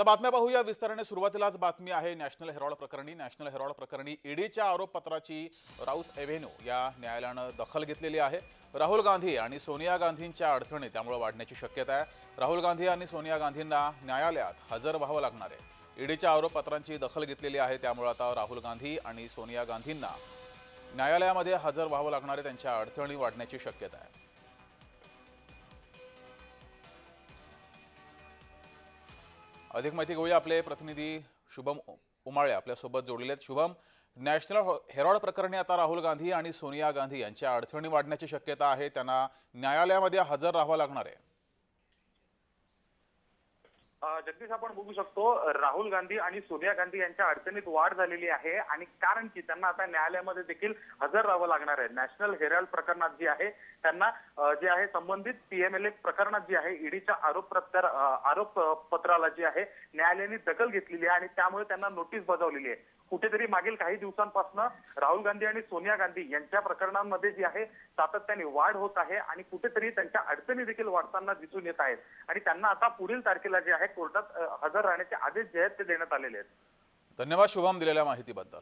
आता बातम्या पाहूया. विस्ताराने सुरुवातीलाच बातमी आहे. नॅशनल हेरॉल्ड प्रकरणी नॅशनल हेरॉल्ड प्रकरणी ईडीच्या आरोपपत्राची राऊस एव्हेन्यू या न्यायालयानं दखल घेतलेली आहे. राहुल गांधी आणि सोनिया गांधींच्या अडचणी त्यामुळे वाढण्याची शक्यता आहे. राहुल गांधी आणि सोनिया गांधींना न्यायालयात हजर व्हावं लागणार आहे. ईडीच्या आरोपपत्रांची दखल घेतलेली आहे. त्यामुळे आता राहुल गांधी आणि सोनिया गांधींना न्यायालयामध्ये हजर व्हावं लागणार आहे. त्यांच्या अडचणी वाढण्याची शक्यता आहे. अधिक माहिती घेऊया आपले प्रतिनिधी शुभम उमाळे आपल्यासोबत जोडलेले आहेत. शुभम नॅशनल हेरॉड प्रकरणी आता राहुल गांधी आणि सोनिया गांधी यांच्या अडचणी वाढण्याची शक्यता आहे. त्यांना न्यायालयामध्ये हजर राहावं लागणार आहे. जगदीश आपण बघू शकतो राहुल गांधी आणि सोनिया गांधी यांच्या अडचणीत वाढ झालेली आहे आणि कारण की त्यांना आता न्यायालयामध्ये देखील हजर राहावं लागणार आहे. नॅशनल हेराल्ड प्रकरणात जी आहे त्यांना जे आहे संबंधित पीएमएलए प्रकरणात जी आहे ईडीच्या आरोप प्रत्यार आरोप पत्राला जी आहे न्यायालयाने दखल घेतलेली आहे आणि त्यामुळे त्यांना नोटीस बजावलेली आहे. कुठेतरी मागील काही दिवसांपासून राहुल गांधी आणि सोनिया गांधी यांच्या प्रकरणांमध्ये जी आहे सातत्याने वाढ होत आहे आणि कुठेतरी त्यांच्या अडचणी देखील वाढताना दिसून येत आहेत. आणि त्यांना आता पुढील तारखेला जे आहे कोर्टात हजर राहण्याचे आदेश जे आहेत ते देण्यात आलेले आहेत. धन्यवाद शुभम दिलेल्या माहितीबद्दल.